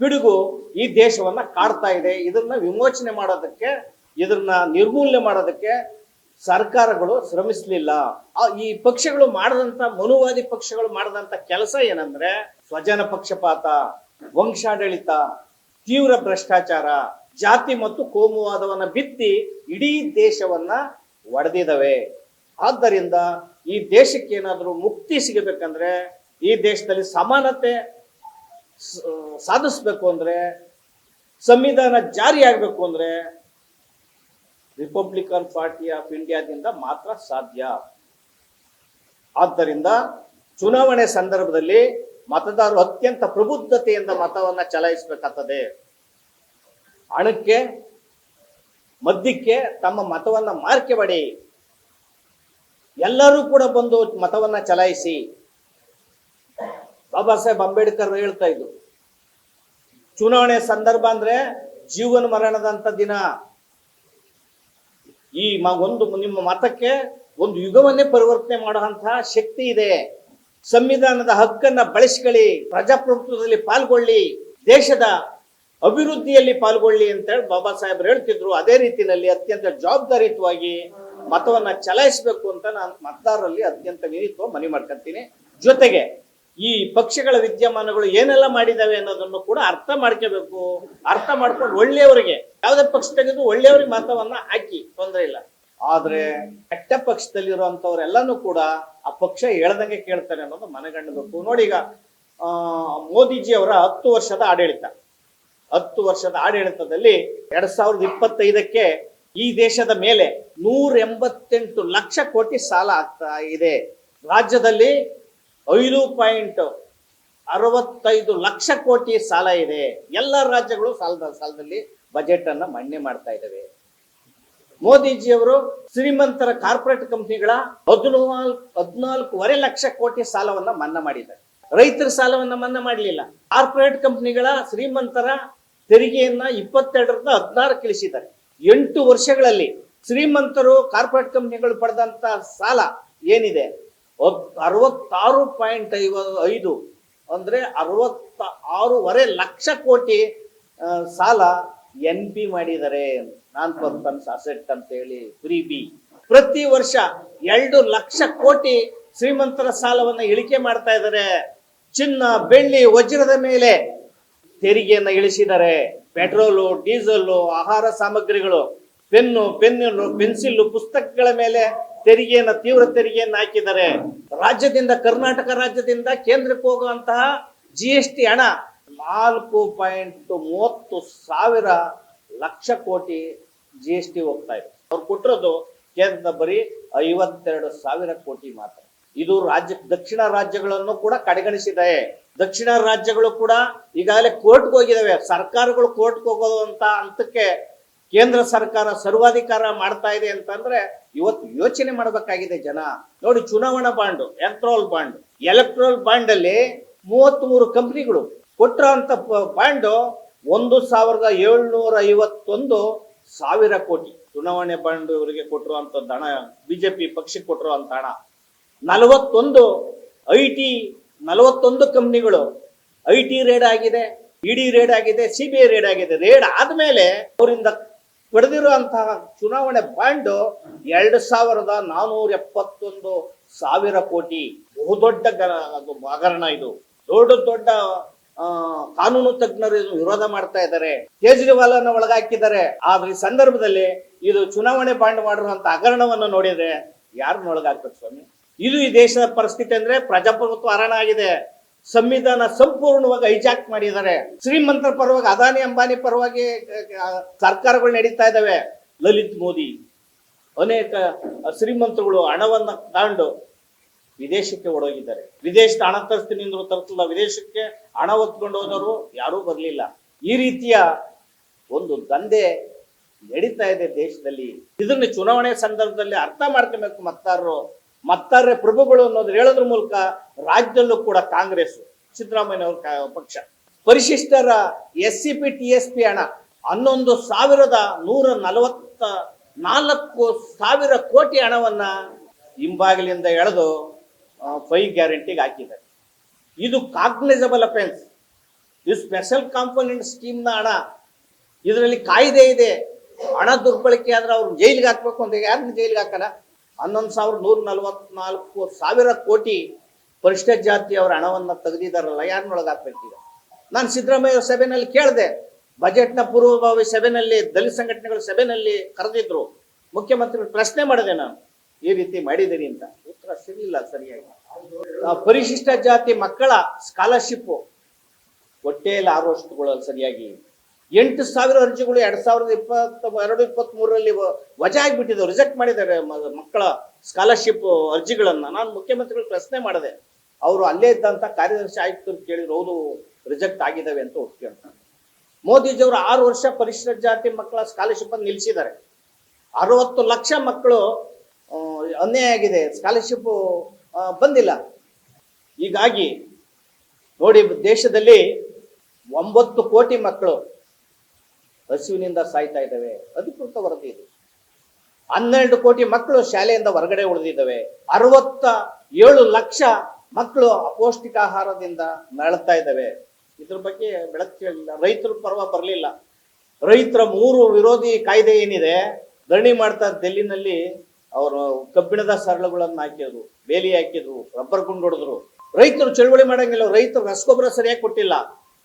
ಪಿಡುಗು ಈ ದೇಶವನ್ನ ಕಾಡ್ತಾ ಇದೆ. ಇದನ್ನ ವಿಮೋಚನೆ ಮಾಡೋದಕ್ಕೆ, ಇದನ್ನ ನಿರ್ಮೂಲನೆ ಮಾಡೋದಕ್ಕೆ ಸರ್ಕಾರಗಳು ಶ್ರಮಿಸಲಿಲ್ಲ. ಈ ಪಕ್ಷಗಳು ಮಾಡದಂತ ಮನುವಾದಿ ಪಕ್ಷಗಳು ಮಾಡದಂತ ಕೆಲಸ ಏನಂದ್ರೆ ಸ್ವಜನ ಪಕ್ಷಪಾತ ವಂಶಾಡಳಿತ, ತೀವ್ರ ಭ್ರಷ್ಟಾಚಾರ, ಜಾತಿ ಮತ್ತು ಕೋಮುವಾದವನ್ನ ಬಿತ್ತಿ ಇಡೀ ದೇಶವನ್ನ ಒಡೆದಿದವೆ ಆದ್ದರಿಂದ ಈ ದೇಶಕ್ಕೆ ಏನಾದರೂ ಮುಕ್ತಿ ಸಿಗಬೇಕಂದ್ರೆ, ಈ ದೇಶದಲ್ಲಿ ಸಮಾನತೆ ಸಾಧಿಸ್ಬೇಕು ಅಂದ್ರೆ, ಸಂವಿಧಾನ ಜಾರಿ ಆಗ್ಬೇಕು ಅಂದ್ರೆ, ರಿಪಬ್ಲಿಕನ್ ಪಾರ್ಟಿ ಆಫ್ ಇಂಡಿಯಾದಿಂದ ಮಾತ್ರ ಸಾಧ್ಯ. ಆದ್ದರಿಂದ ಚುನಾವಣೆ ಸಂದರ್ಭದಲ್ಲಿ ಮತದಾರರು ಅತ್ಯಂತ ಪ್ರಬುದ್ಧತೆಯಿಂದ ಮತವನ್ನ ಚಲಾಯಿಸಬೇಕಾಗ್ತದೆ. ಹಣಕ್ಕೆ, ಮದ್ಯಕ್ಕೆ ತಮ್ಮ ಮತವನ್ನ ಮಾರ್ಕೆ ಮಾಡಿ. ಎಲ್ಲರೂ ಕೂಡ ಬಂದು ಮತವನ್ನ ಚಲಾಯಿಸಿ. ಬಾಬಾ ಸಾಹೇಬ್ ಅಂಬೇಡ್ಕರ್ ಹೇಳ್ತಾ ಇದ್ರು, ಚುನಾವಣೆ ಸಂದರ್ಭ ಅಂದ್ರೆ ಜೀವನ ಮರಣದಂತ ದಿನ. ಈ ಒಂದು ನಿಮ್ಮ ಮತಕ್ಕೆ ಒಂದು ಯುಗವನ್ನೇ ಪರಿವರ್ತನೆ ಮಾಡುವಂತಹ ಶಕ್ತಿ ಇದೆ. ಸಂವಿಧಾನದ ಹಕ್ಕನ್ನ ಬಳಸಿಕೊಳ್ಳಿ, ಪ್ರಜಾಪ್ರಭುತ್ವದಲ್ಲಿ ಪಾಲ್ಗೊಳ್ಳಿ, ದೇಶದ ಅಭಿವೃದ್ಧಿಯಲ್ಲಿ ಪಾಲ್ಗೊಳ್ಳಿ ಅಂತ ಹೇಳಿ ಬಾಬಾ ಸಾಹೇಬ್ರು ಹೇಳ್ತಿದ್ರು. ಅದೇ ರೀತಿಯಲ್ಲಿ ಅತ್ಯಂತ ಜವಾಬ್ದಾರಿಯುತವಾಗಿ ಮತವನ್ನ ಚಲಾಯಿಸಬೇಕು ಅಂತ ನಾನು ಮತದಾರರಲ್ಲಿ ಅತ್ಯಂತ ವಿನಿತ್ವ ಮನವಿ ಮಾಡ್ಕೊತೀನಿ. ಜೊತೆಗೆ ಈ ಪಕ್ಷಗಳ ವಿದ್ಯಮಾನಗಳು ಏನೆಲ್ಲ ಮಾಡಿದಾವೆ ಅನ್ನೋದನ್ನು ಕೂಡ ಅರ್ಥ ಮಾಡ್ಕೋಬೇಕು. ಅರ್ಥ ಮಾಡ್ಕೊಂಡು ಒಳ್ಳೆಯವರಿಗೆ, ಯಾವುದೇ ಪಕ್ಷ ತೆಗೆದು ಒಳ್ಳೆಯವ್ರಿಗೆ ಮತವನ್ನ ಹಾಕಿ ತೊಂದರೆ ಇಲ್ಲ. ಆದ್ರೆ ಕೆಟ್ಟ ಪಕ್ಷದಲ್ಲಿರುವಂತವ್ರೆಲ್ಲಾನು ಕೂಡ ಆ ಪಕ್ಷ ಹೇಳ್ದಂಗೆ ಕೇಳ್ತಾರೆ ಅನ್ನೋದು ಮನಗಂಡಬೇಕು ನೋಡಿ ಈಗ ಮೋದಿಜಿ ಅವರ ಹತ್ತು ವರ್ಷದ ಆಡಳಿತ. ಹತ್ತು ವರ್ಷದ ಆಡಳಿತದಲ್ಲಿ ಎರಡ್ ಸಾವಿರದ ಇಪ್ಪತ್ತೈದಕ್ಕೆ ಈ ದೇಶದ ಮೇಲೆ ನೂರ ಎಂಬತ್ತೆಂಟು ಲಕ್ಷ ಕೋಟಿ ಸಾಲ ಆಗ್ತಾ ಇದೆ. ರಾಜ್ಯದಲ್ಲಿ ಐದು ಪಾಯಿಂಟ್ ಅರವತ್ತೈದು ಲಕ್ಷ ಕೋಟಿ ಸಾಲ ಇದೆ. ಎಲ್ಲ ರಾಜ್ಯಗಳು ಸಾಲದ ಸಾಲದಲ್ಲಿ ಬಜೆಟ್ ಅನ್ನ ಮಾಡ್ತಾ ಇದ್ದಾವೆ. ಮೋದಿಜಿಯವರು ಶ್ರೀಮಂತರ ಕಾರ್ಪೊರೇಟ್ ಕಂಪ್ನಿಗಳ ಹದಿನಾಲ್ಕು, ಹದಿನಾಲ್ಕೂವರೆ ಲಕ್ಷ ಕೋಟಿ ಸಾಲವನ್ನ ಮನ್ನಾ ಮಾಡಿದ್ದಾರೆ. ರೈತರ ಸಾಲವನ್ನ ಮನ್ನಾ ಮಾಡಲಿಲ್ಲ. ಕಾರ್ಪೊರೇಟ್ ಕಂಪ್ನಿಗಳ ಶ್ರೀಮಂತರ ತೆರಿಗೆಯನ್ನ ಇಪ್ಪತ್ತೆರಡರಿಂದ ಹದಿನಾರು ಇಳಿಸಿದ್ದಾರೆ ಎಂಟು ವರ್ಷಗಳಲ್ಲಿ ಶ್ರೀಮಂತರು ಕಾರ್ಪೊರೇಟ್ ಕಂಪ್ನಿಗಳು ಪಡೆದಂತ ಸಾಲ ಏನಿದೆ? ಅರವತ್ತಾರು ಪಾಯಿಂಟ್ ಐವ ಐದು ಅಂದ್ರೆ ಅರವತ್ತ ಆರೂವರೆ ಲಕ್ಷ ಕೋಟಿ ಸಾಲ ಎನ್ ಪಿ ಮಾಡಿದ್ದಾರೆ ಪರ್ಪನ್ಸ್ ಅಸೆಟ್ ಅಂತ ಹೇಳಿ ಫ್ರೀ ಬಿ. ಪ್ರತಿ ವರ್ಷ ಎರಡು ಲಕ್ಷ ಕೋಟಿ ಶ್ರೀಮಂತರ ಸಾಲವನ್ನ ಇಳಿಕೆ ಮಾಡ್ತಾ ಇದ್ದಾರೆ. ಚಿನ್ನ, ಬೆಳ್ಳಿ, ವಜ್ರದ ಮೇಲೆ ತೆರಿಗೆಯನ್ನ ಇಳಿಸಿದ್ದಾರೆ. ಪೆಟ್ರೋಲು, ಡೀಸೆಲ್, ಆಹಾರ ಸಾಮಗ್ರಿಗಳು, ಪೆನ್ನು ಪೆನ್ನು ಪೆನ್ಸಿಲ್ ಪುಸ್ತಕಗಳ ಮೇಲೆ ತೆರಿಗೆಯನ್ನ, ತೀವ್ರ ತೆರಿಗೆಯನ್ನ ಹಾಕಿದ್ದಾರೆ. ರಾಜ್ಯದಿಂದ, ಕರ್ನಾಟಕ ರಾಜ್ಯದಿಂದ ಕೇಂದ್ರಕ್ಕೆ ಹೋಗುವಂತಹ ಜಿ ಎಸ್ ಟಿ ಹಣ ನಾಲ್ಕು ಪಾಯಿಂಟ್ ಮೂವತ್ತು ಸಾವಿರ ಲಕ್ಷ ಕೋಟಿ ಜಿ ಎಸ್ ಟಿ ಹೋಗ್ತಾ ಇದೆ. ಅವ್ರು ಕೊಟ್ಟಿರೋದು ಕೇಂದ್ರದ ಬರೀ ಐವತ್ತೆರಡು ಸಾವಿರ ಕೋಟಿ ಮಾತ್ರ. ಇದು ರಾಜ್ಯ, ದಕ್ಷಿಣ ರಾಜ್ಯಗಳನ್ನು ಕೂಡ ಕಡೆಗಣಿಸಿದೆ. ದಕ್ಷಿಣ ರಾಜ್ಯಗಳು ಕೂಡ ಈಗಾಗಲೇ ಕೋರ್ಟ್ಗೆ ಹೋಗಿದಾವೆ. ಸರ್ಕಾರಗಳು ಕೋರ್ಟ್ಗೆ ಹೋಗೋದು ಅಂತ ಹಂತಕ್ಕೆ ಕೇಂದ್ರ ಸರ್ಕಾರ ಸರ್ವಾಧಿಕಾರ ಮಾಡ್ತಾ ಇದೆ ಅಂತಂದ್ರೆ ಇವತ್ತು ಯೋಚನೆ ಮಾಡಬೇಕಾಗಿದೆ ಜನ. ನೋಡಿ, ಚುನಾವಣಾ bond electoral bond electoral bond ಅಲ್ಲಿ ಮೂವತ್ತ್ ಮೂರು ಕಂಪ್ನಿಗಳು ಅಂತ ಬಾಂಡ್ ಒಂದು ಸಾವಿರದ ಏಳ್ನೂರ ಐವತ್ತೊಂದು ಸಾವಿರ ಕೋಟಿ ಚುನಾವಣೆ ಬಾಂಡ್ ಇವರಿಗೆ ಕೊಟ್ಟಿರುವಂತದ್ದು ಹಣ ಬಿಜೆಪಿ ಪಕ್ಷಕ್ಕೆ ಕೊಟ್ಟಿರುವಂತ ಹಣ. ನಲವತ್ತೊಂದು ಐ ಟಿ ನಲವತ್ತೊಂದು ಕಂಪ್ನಿಗಳು ಐ ಟಿ ರೇಡ್ ಆಗಿದೆ, ಇಡಿ ರೇಡ್ ಆಗಿದೆ ಸಿ ಬಿ ಐ ರೇಡ್ ಆಗಿದೆ. ರೇಡ್ ಆದ್ಮೇಲೆ ಅವರಿಂದ ಪಡೆದಿರುವಂತಹ ಚುನಾವಣೆ ಬಾಂಡ್ ಎರಡು ಸಾವಿರದ ನಾನೂರ ಎಪ್ಪತ್ತೊಂದು ಸಾವಿರ ಕೋಟಿ. ಬಹುದೊಡ್ಡ ಹಗರಣ ಇದು. ದೊಡ್ಡ ದೊಡ್ಡ ಕಾನೂನು ತಜ್ಞರು ವಿರೋಧ ಮಾಡ್ತಾ ಇದ್ದಾರೆ. ಕೇಜ್ರಿವಾಲ್ ಅನ್ನ ಒಳಗಾಕಿದ್ದಾರೆ. ಆದ್ರೆ ಈ ಸಂದರ್ಭದಲ್ಲಿ ಇದು ಚುನಾವಣೆ ಬಾಂಡ್ ಮಾಡಿರುವಂತ ಹಗರಣವನ್ನು ನೋಡಿದ್ರೆ ಯಾರನ್ನ ಒಳಗಾಗ್ತದೆ ಸ್ವಾಮಿ? ಇದು ಈ ದೇಶದ ಪರಿಸ್ಥಿತಿ ಅಂದ್ರೆ ಪ್ರಜಾಪ್ರಭುತ್ವ ಹರಣ ಆಗಿದೆ. ಸಂವಿಧಾನ ಸಂಪೂರ್ಣವಾಗಿ ಹೈಜಾಕ್ ಮಾಡಿದ್ದಾರೆ. ಶ್ರೀಮಂತರ ಪರವಾಗಿ, ಅದಾನಿ ಅಂಬಾನಿ ಪರವಾಗಿ ಸರ್ಕಾರಗಳು ನಡೀತಾ ಇದಾವೆ ಲಲಿತ್ ಮೋದಿ, ಅನೇಕ ಶ್ರೀಮಂತರುಗಳು ಹಣವನ್ನ ತಗೊಂಡು ವಿದೇಶಕ್ಕೆ ಓಡೋಗಿದ್ದಾರೆ. ವಿದೇಶದ ಹಣ ತರಿಸ್ತೀನಿ ಅಂದ್ರು ತರಿಸಲ್ಲ ವಿದೇಶಕ್ಕೆ ಹಣ ಹೊತ್ಕೊಂಡು ಹೋದವರು ಯಾರೂ ಬರಲಿಲ್ಲ. ಈ ರೀತಿಯ ಒಂದು ದಂಧೆ ನಡೀತಾ ಇದೆ ದೇಶದಲ್ಲಿ. ಇದನ್ನ ಚುನಾವಣೆ ಸಂದರ್ಭದಲ್ಲಿ ಅರ್ಥ ಮಾಡ್ಕೋಬೇಕು ಮತ್ತಾರರು. ಮತ್ತಾರ್ರೆ ಪ್ರಭುಗಳು ಅನ್ನೋದು ಹೇಳೋದ್ರ ಮೂಲಕ ರಾಜ್ಯದಲ್ಲೂ ಕೂಡ ಕಾಂಗ್ರೆಸ್ ಸಿದ್ದರಾಮಯ್ಯ ಅವ್ರ ಪಕ್ಷ. ಪರಿಶಿಷ್ಟರ S C P T S P ಹಣ ಹನ್ನೊಂದು ಸಾವಿರದ ನೂರ ನಲವತ್ತ ನಾಲ್ಕು ಸಾವಿರ ಕೋಟಿ ಹಣವನ್ನ ಹಿಂಬಾಗಿಲಿಂದ ಎಳೆದು ಫೈ ಗ್ಯಾರಂಟಿಗೆ ಹಾಕಿದ್ದಾರೆ. ಇದು ಕಾಗ್ನೈಸಬಲ್ ಅಫೆನ್ಸ್ ಇದು ಸ್ಪೆಷಲ್ ಕಾಂಪೋನೆಂಟ್ ಸ್ಕೀಮ್ನ ಹಣ. ಇದರಲ್ಲಿ ಕಾಯ್ದೆ ಇದೆ. ಹಣ ದುರ್ಬಳಕೆ ಆದ್ರೆ ಅವ್ರು ಜೈಲಿಗೆ ಹಾಕ್ಬೇಕು ಅಂತ ಯಾರನ್ನ ಜೈಲಿಗೆ ಹಾಕಲ್ಲ. ಹನ್ನೊಂದು ಸಾವಿರದ ನೂರ ನಲವತ್ನಾಲ್ಕು ಸಾವಿರ ಕೋಟಿ ಪರಿಷ್ಠ ಜಾತಿಯವರ ಹಣವನ್ನ ತೆಗೆದಿದ್ದಾರಲ್ಲ ಯಾರನ್ನೊಳಗೆ ಹಾಕ್ಬೇಕು ಈಗ? ನಾನು ಸಿದ್ದರಾಮಯ್ಯ ಸಭೆನಲ್ಲಿ ಕೇಳಿದೆ. ಬಜೆಟ್ನ ಪೂರ್ವಭಾವಿ ಸಭೆನಲ್ಲಿ, ದಲಿತ ಸಂಘಟನೆಗಳ ಸಭೆನಲ್ಲಿ ಕರೆದಿದ್ರು. ಮುಖ್ಯಮಂತ್ರಿಗಳು ಪ್ರಶ್ನೆ ಮಾಡಿದೆ ನಾನು. ಈ ರೀತಿ ಮಾಡಿದಿರಿ ಅಂತ. ಉತ್ತರ ಸಿಗಲಿಲ್ಲ ಸರಿಯಾಗಿ. ಪರಿಶಿಷ್ಟ ಜಾತಿ ಮಕ್ಕಳ ಸ್ಕಾಲರ್ಶಿಪ್ ಹೊಟ್ಟೆಯಲ್ಲಿ ಆರು ವರ್ಷಗಳಲ್ಲಿ ಸರಿಯಾಗಿ. ಎಂಟು ಸಾವಿರ ಅರ್ಜಿಗಳು ಎರಡ್ ಸಾವಿರದ ಇಪ್ಪತ್ತ, ಎರಡು ಇಪ್ಪತ್ತ್ ಮೂರರಲ್ಲಿ ವಜಾ ಆಗಿಬಿಟ್ಟಿದ್ದವು ರಿಜೆಕ್ಟ್ ಮಾಡಿದ್ದಾರೆ ಮಕ್ಕಳ ಸ್ಕಾಲರ್ಶಿಪ್ ಅರ್ಜಿಗಳನ್ನ. ನಾನು ಮುಖ್ಯಮಂತ್ರಿಗಳು ಪ್ರಶ್ನೆ ಮಾಡಿದೆ. ಅವರು ಅಲ್ಲೇ ಇದ್ದಂತ ಕಾರ್ಯದರ್ಶಿ ಆಯುಕ್ತರು ಕೇಳಿದ್ರು, ಹೌದು, ರಿಜೆಕ್ಟ್ ಆಗಿದ್ದಾವೆ ಅಂತ ಒಪ್ಕೊಂಡ್ರು ಮೋದಿಜಿಯವರು ಆರು ವರ್ಷ ಪರಿಶಿಷ್ಟ ಜಾತಿ ಮಕ್ಕಳ ಸ್ಕಾಲರ್ಶಿಪ್ ಅನ್ನು ನಿಲ್ಲಿಸಿದ್ದಾರೆ. ಅರವತ್ತು ಲಕ್ಷ ಮಕ್ಕಳು ಅನ್ಯಾಯ ಆಗಿದೆ. ಸ್ಕಾಲರ್ಶಿಪ್ ಬಂದಿಲ್ಲ. ಹೀಗಾಗಿ ನೋಡಿ, ದೇಶದಲ್ಲಿ ಒಂಬತ್ತು ಕೋಟಿ ಮಕ್ಕಳು ಹಸಿವಿನಿಂದ ಸಾಯ್ತಾ ಇದ್ದಾವೆ. ಅಧಿಕೃತ ವರದಿ ಇದು. ಹನ್ನೆರಡು ಕೋಟಿ ಮಕ್ಕಳು ಶಾಲೆಯಿಂದ ಹೊರಗಡೆ ಉಳಿದಿದ್ದಾವೆ. ಅರವತ್ತ ಏಳು ಲಕ್ಷ ಮಕ್ಕಳು ಅಪೌಷ್ಟಿಕ ಆಹಾರದಿಂದ ನರಳ್ತಾ ಇದ್ದಾವೆ. ಇದ್ರ ಬಗ್ಗೆ ಬೆಳಕು ಕೇಳಲಿಲ್ಲ. ರೈತರ ಪರ್ವ ಬರಲಿಲ್ಲ. ರೈತರ ಮೂರು ವಿರೋಧಿ ಕಾಯ್ದೆ ಏನಿದೆ? ಧರಣಿ ಮಾಡ್ತಾ ಡೆಲ್ಲಿನಲ್ಲಿ ಅವರು ಕಬ್ಬಿಣದ ಸರಳುಗಳನ್ನು ಹಾಕಿದ್ರು, ಬೇಲಿ ಹಾಕಿದ್ರು, ರಬ್ಬರ್ ಗುಂಡು ಹೊಡೆದ್ರು. ರೈತರು ಚಳುವಳಿ ಮಾಡಂಗಿಲ್ಲ, ರೈತರು ರಸಗೊಬ್ಬರ ಸರಿಯಾಗಿ ಕೊಟ್ಟಿಲ್ಲ.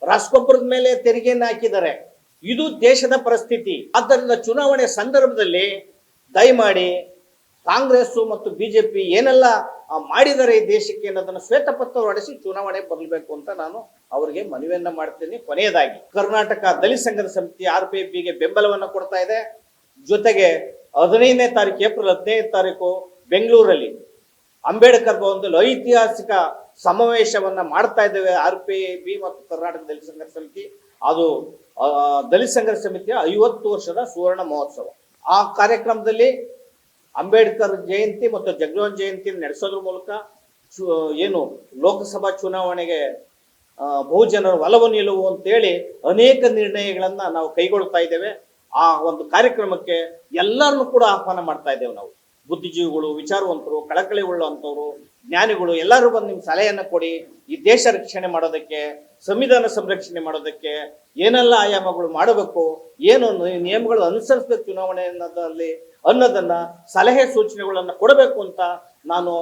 ರಸಗೊಬ್ಬರದ ಮೇಲೆ ತೆರಿಗೆಯನ್ನು ಹಾಕಿದ್ದಾರೆ. ಇದು ದೇಶದ ಪರಿಸ್ಥಿತಿ. ಆದ್ದರಿಂದ ಚುನಾವಣೆ ಸಂದರ್ಭದಲ್ಲಿ ದಯಮಾಡಿ ಕಾಂಗ್ರೆಸ್ ಮತ್ತು ಬಿಜೆಪಿ ಏನೆಲ್ಲ ಮಾಡಿದರೆ ಈ ದೇಶಕ್ಕೆ ಅನ್ನೋದನ್ನ ಶ್ವೇತಪತ್ರ ಹೊರಡಿಸಿ ಚುನಾವಣೆ ಬರಬೇಕು ಅಂತ ನಾನು ಅವರಿಗೆ ಮನವಿಯನ್ನ ಮಾಡ್ತೀನಿ. ಕೊನೆಯದಾಗಿ, ಕರ್ನಾಟಕ ದಲಿತ ಸಂಘದ ಸಮಿತಿ ಆರ್ ಪಿ ಪಿಗೆ ಬೆಂಬಲವನ್ನ ಕೊಡ್ತಾ ಇದೆ. ಜೊತೆಗೆ ಹದಿನೈದನೇ ತಾರೀಕು, ಏಪ್ರಿಲ್ ಹದಿನೈದು ತಾರೀಕು ಬೆಂಗಳೂರಲ್ಲಿ ಅಂಬೇಡ್ಕರ್ ಭವನದಲ್ಲಿ ಐತಿಹಾಸಿಕ ಸಮಾವೇಶವನ್ನ ಮಾಡ್ತಾ ಇದ್ದೇವೆ. ಆರ್ ಪಿ ಬಿ ಮತ್ತು ಕರ್ನಾಟಕ ದಲಿತ ಸಂಘರ್ಷ ಸಮಿತಿ. ಅದು ದಲಿತ ಸಂಘರ್ಷ ಸಮಿತಿಯ ಐವತ್ತು ವರ್ಷದ ಸುವರ್ಣ ಮಹೋತ್ಸವ. ಆ ಕಾರ್ಯಕ್ರಮದಲ್ಲಿ ಅಂಬೇಡ್ಕರ್ ಜಯಂತಿ ಮತ್ತು ಜಗಜೀವನ್ ಜಯಂತಿ ನಡೆಸೋದ್ರ ಮೂಲಕ ಏನು ಲೋಕಸಭಾ ಚುನಾವಣೆಗೆ ಬಹುಜನರ ಒಲವು ನಿಲುವು ಅಂತೇಳಿ ಅನೇಕ ನಿರ್ಣಯಗಳನ್ನ ನಾವು ಕೈಗೊಳ್ತಾ ಇದ್ದೇವೆ. ಆ ಒಂದು ಕಾರ್ಯಕ್ರಮಕ್ಕೆ ಎಲ್ಲರನ್ನು ಕೂಡ ಆಹ್ವಾನ ಮಾಡ್ತಾ ಇದ್ದೇವೆ ನಾವು. ಬುದ್ಧಿಜೀವಿಗಳು, ವಿಚಾರವಂತರು ಕಳಕಳಿ ಉಳ್ಳುವಂಥವ್ರು ಜ್ಞಾನಿಗಳು, ಎಲ್ಲರೂ ಬಂದು ನಿಮ್ಮ ಸಲಹೆಯನ್ನು ಕೊಡಿ. ಈ ದೇಶ ರಕ್ಷಣೆ ಮಾಡೋದಕ್ಕೆ, ಸಂವಿಧಾನ ಸಂರಕ್ಷಣೆ ಮಾಡೋದಕ್ಕೆ ಏನೆಲ್ಲ ಆಯಾಮಗಳು ಮಾಡಬೇಕು, ಏನು ನಿಯಮಗಳು ಅನುಸರಿಸಬೇಕು ಚುನಾವಣೆ ಅನ್ನೋದಲ್ಲಿ ಅನ್ನೋದನ್ನ ಸಲಹೆ ಸೂಚನೆಗಳನ್ನು ಕೊಡಬೇಕು ಅಂತ ನಾನು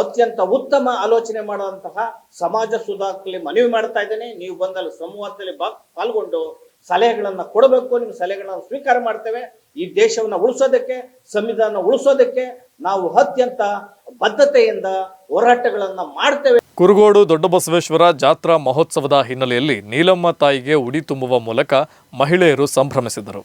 ಅತ್ಯಂತ ಉತ್ತಮ ಆಲೋಚನೆ ಮಾಡುವಂತಹ ಸಮಾಜ ಸುಧಾರಕರಲ್ಲಿ ಮನವಿ ಮಾಡ್ತಾ ಇದ್ದೇನೆ. ನೀವು ಬಂದಲ್ಲಿ ಸಂವಾದದಲ್ಲಿ ಬಾ, ಪಾಲ್ಗೊಂಡು ಸಲಹೆಗಳನ್ನ ಕೊಡಬೇಕು, ನಿಮ್ಮ ಸಲಹೆಗಳನ್ನ ಸ್ವೀಕಾರ ಮಾಡ್ತೇವೆ. ಈ ದೇಶವನ್ನ ಉಳಿಸೋದಕ್ಕೆ, ಸಂವಿಧಾನ ಉಳಿಸೋದಕ್ಕೆ ನಾವು ಅತ್ಯಂತ ಬದ್ಧತೆಯಿಂದ ಹೋರಾಟಗಳನ್ನ ಮಾಡ್ತೇವೆ. ಕುರುಗೋಡು, ದೊಡ್ಡಬಸವೇಶ್ವರ ಜಾತ್ರಾ ಮಹೋತ್ಸವದ ಹಿನ್ನೆಲೆಯಲ್ಲಿ ನೀಲಮ್ಮ ತಾಯಿಗೆ ಉಡಿ ತುಂಬುವ ಮೂಲಕ ಮಹಿಳೆಯರು ಸಂಭ್ರಮಿಸಿದರು.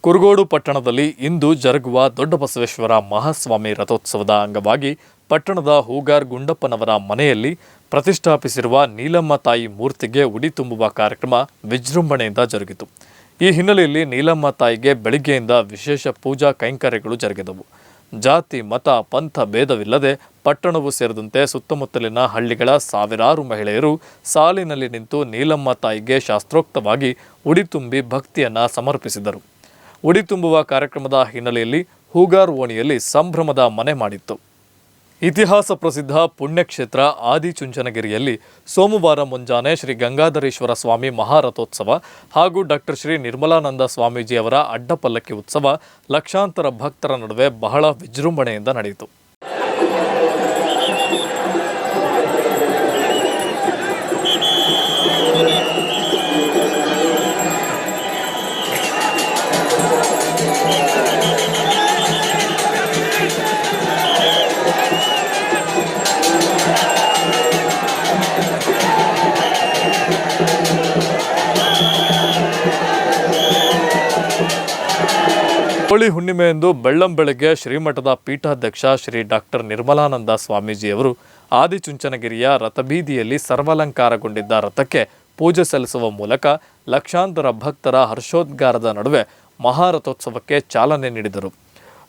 ಕುರುಗೋಡು ಪಟ್ಟಣದಲ್ಲಿ ಇಂದು ಜರುಗುವ ದೊಡ್ಡಬಸವೇಶ್ವರ ಮಹಾಸ್ವಾಮಿ ರಥೋತ್ಸವದ ಅಂಗವಾಗಿ ಪಟ್ಟಣದ ಹೂಗಾರ್ ಗುಂಡಪ್ಪನವರ ಮನೆಯಲ್ಲಿ ಪ್ರತಿಷ್ಠಾಪಿಸಿರುವ ನೀಲಮ್ಮ ತಾಯಿ ಮೂರ್ತಿಗೆ ಉಡಿ ತುಂಬುವ ಕಾರ್ಯಕ್ರಮ ವಿಜೃಂಭಣೆಯಿಂದ ಜರುಗಿತು. ಈ ಹಿನ್ನೆಲೆಯಲ್ಲಿ ನೀಲಮ್ಮ ತಾಯಿಗೆ ಬೆಳಿಗ್ಗೆಯಿಂದ ವಿಶೇಷ ಪೂಜಾ ಕೈಂಕರ್ಯಗಳು ಜರುಗಿದವು. ಜಾತಿ, ಮತ, ಪಂಥ ಭೇದವಿಲ್ಲದೆ ಪಟ್ಟಣವು ಸೇರಿದಂತೆ ಸುತ್ತಮುತ್ತಲಿನ ಹಳ್ಳಿಗಳ ಸಾವಿರಾರು ಮಹಿಳೆಯರು ಸಾಲಿನಲ್ಲಿ ನಿಂತು ನೀಲಮ್ಮ ತಾಯಿಗೆ ಶಾಸ್ತ್ರೋಕ್ತವಾಗಿ ಉಡಿ ತುಂಬಿ ಭಕ್ತಿಯನ್ನ ಸಮರ್ಪಿಸಿದರು. ಉಡಿ ತುಂಬುವ ಕಾರ್ಯಕ್ರಮದ ಹಿನ್ನೆಲೆಯಲ್ಲಿ ಹೂಗಾರ್ ಓಣಿಯಲ್ಲಿ ಸಂಭ್ರಮದ ಮನೆ ಮಾಡಿತ್ತು. ಇತಿಹಾಸ ಪ್ರಸಿದ್ಧ ಪುಣ್ಯಕ್ಷೇತ್ರ ಆದಿಚುಂಚನಗಿರಿಯಲ್ಲಿ ಸೋಮವಾರ ಮುಂಜಾನೆ ಶ್ರೀ ಗಂಗಾಧರೇಶ್ವರ ಸ್ವಾಮಿ ಮಹಾರಥೋತ್ಸವ ಹಾಗೂ ಡಾಕ್ಟರ್ ಶ್ರೀ ನಿರ್ಮಲಾನಂದ ಸ್ವಾಮೀಜಿಯವರ ಅಡ್ಡಪಲ್ಲಕ್ಕಿ ಉತ್ಸವ ಲಕ್ಷಾಂತರ ಭಕ್ತರ ನಡುವೆ ಬಹಳ ವಿಜೃಂಭಣೆಯಿಂದ ನಡೆಯಿತು. ಹೋಳಿ ಹುಣ್ಣಿಮೆಯಂದು ಬೆಳ್ಳಂಬೆಳಗ್ಗೆ ಶ್ರೀಮಠದ ಪೀಠಾಧ್ಯಕ್ಷ ಶ್ರೀ ಡಾಕ್ಟರ್ ನಿರ್ಮಲಾನಂದ ಸ್ವಾಮೀಜಿಯವರು ಆದಿಚುಂಚನಗಿರಿಯ ರಥಬೀದಿಯಲ್ಲಿ ಸರ್ವಾಲಂಕಾರಗೊಂಡಿದ್ದ ರಥಕ್ಕೆ ಪೂಜೆ ಸಲ್ಲಿಸುವ ಮೂಲಕ ಲಕ್ಷಾಂತರ ಭಕ್ತರ ಹರ್ಷೋದ್ಗಾರದ ನಡುವೆ ಮಹಾರಥೋತ್ಸವಕ್ಕೆ ಚಾಲನೆ ನೀಡಿದರು.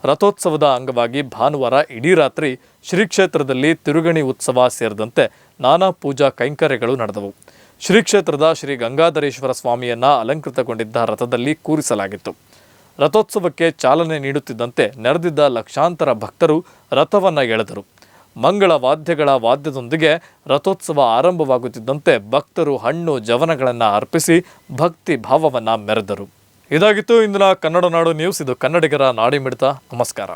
ರಥೋತ್ಸವದ ಅಂಗವಾಗಿ ಭಾನುವಾರ ಇಡೀ ರಾತ್ರಿ ಶ್ರೀಕ್ಷೇತ್ರದಲ್ಲಿ ತಿರುಗಣಿ ಉತ್ಸವ ಸೇರಿದಂತೆ ನಾನಾ ಪೂಜಾ ಕೈಂಕರ್ಯಗಳು ನಡೆದವು. ಶ್ರೀಕ್ಷೇತ್ರದ ಶ್ರೀ ಗಂಗಾಧರೇಶ್ವರ ಸ್ವಾಮಿಯನ್ನ ಅಲಂಕೃತಗೊಂಡಿದ್ದ ರಥದಲ್ಲಿ ಕೂರಿಸಲಾಗಿತ್ತು. ರಥೋತ್ಸವಕ್ಕೆ ಚಾಲನೆ ನೀಡುತ್ತಿದ್ದಂತೆ ನೆರೆದಿದ್ದ ಲಕ್ಷಾಂತರ ಭಕ್ತರು ರಥವನ್ನು ಎಳೆದರು. ಮಂಗಳ ವಾದ್ಯಗಳ ವಾದ್ಯದೊಂದಿಗೆ ರಥೋತ್ಸವ ಆರಂಭವಾಗುತ್ತಿದ್ದಂತೆ ಭಕ್ತರು ಹಣ್ಣು ಜವನಗಳನ್ನು ಅರ್ಪಿಸಿ ಭಕ್ತಿ ಭಾವವನ್ನು ಮೆರೆದರು. ಇದಾಗಿತ್ತು ಇಂದಿನ ಕನ್ನಡ ನಾಡು ನ್ಯೂಸ್. ಇದು ಕನ್ನಡಿಗರ ನಾಡಿ ಮಿಡಿತ ನಮಸ್ಕಾರ.